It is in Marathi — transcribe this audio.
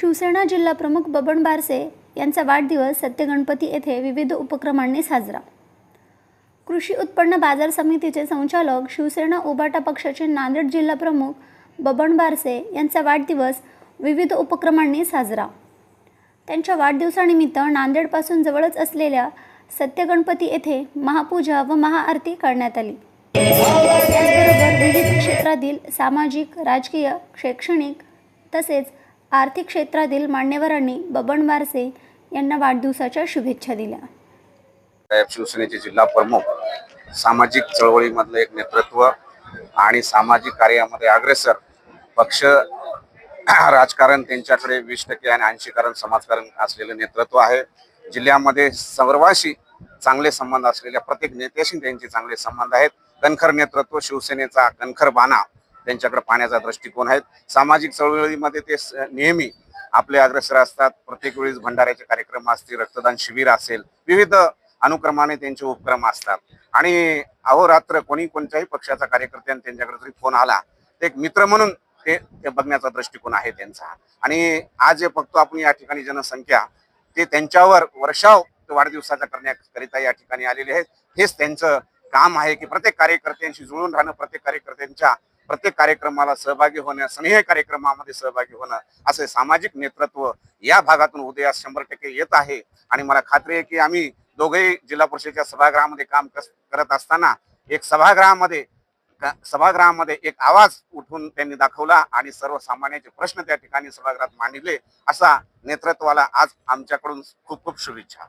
शिवसेना जिल्हा प्रमुख बबन बारसे यांचा वाढदिवस सत्यगणपती येथे विविध उपक्रमांनी साजरा. कृषी उत्पन्न बाजार समितीचे संचालक शिवसेना उबाटा पक्षाचे नांदेड जिल्हा प्रमुख बबन बारसे यांचा वाढदिवस विविध उपक्रमांनी साजरा. त्यांच्या वाढदिवसानिमित्त नांदेडपासून जवळच असलेल्या सत्यगणपती येथे महापूजा व महाआरती करण्यात आली. त्याचबरोबर विविध क्षेत्रातील सामाजिक राजकीय शैक्षणिक तसेच आर्थिक क्षेत्रातील मान्यवरांनी बबन बारसे यांना वाढदिवसाच्या शुभेच्छा दिल्या. शिवसेनेचे जिल्हा प्रमुख सामाजिक चळवळीमधलं एक नेतृत्व आणि सामाजिक कार्यामध्ये अग्रेसर पक्ष राजकारण त्यांच्याकडे वीस टक्के आणि ऐंशी कारण समाजकारण असलेलं नेतृत्व आहे. जिल्ह्यामध्ये सर्वांशी चांगले संबंध असलेल्या प्रत्येक नेत्याशी त्यांचे चांगले संबंध आहेत. कणखर नेतृत्व शिवसेनेचा कणखर बाणा त्यांच्याकडे पाहण्याचा दृष्टिकोन आहे. सामाजिक चळवळीमध्ये ते नेहमी आपले अग्रेसर असतात. प्रत्येक वेळेस भंडाऱ्याचे कार्यक्रम असतील रक्तदान शिबिर असेल विविध अनुक्रमाने त्यांचे उपक्रम असतात. आणि अहोरात्र कोणी कोणत्याही पक्षाचा कार्यकर्त्यांना त्यांच्याकडे जरी फोन आला ते एक मित्र म्हणून ते ते बघण्याचा दृष्टिकोन आहे त्यांचा. आणि आज जे बघतो आपण या ठिकाणी जनसंख्या ते त्यांच्यावर वर्षाव वाढदिवसाचा करण्याकरिता या ठिकाणी आलेले आहेत. हेच त्यांचं काम आहे की प्रत्येक कार्यकर्त्यांशी जुळून राहणं प्रत्येक कार्यकर्त्यांच्या प्रत्येक कार्यक्रमाला सहभागी होणं स्नेह कार्यक्रमामध्ये सहभागी होणं असे सामाजिक नेतृत्व या भागातून उदयास शंभर टक्के येत आहे. आणि मला खात्री आहे की आम्ही दोघेही जिल्हा परिषदेच्या सभागृहामध्ये काम करत असताना एक सभागृहामध्ये सभागृहामध्ये एक आवाज उठून त्यांनी दाखवला आणि सर्वसामान्यांचे प्रश्न त्या ठिकाणी सभागृहात मांडले असा नेतृत्वाला आज आमच्याकडून खूप खूप शुभेच्छा.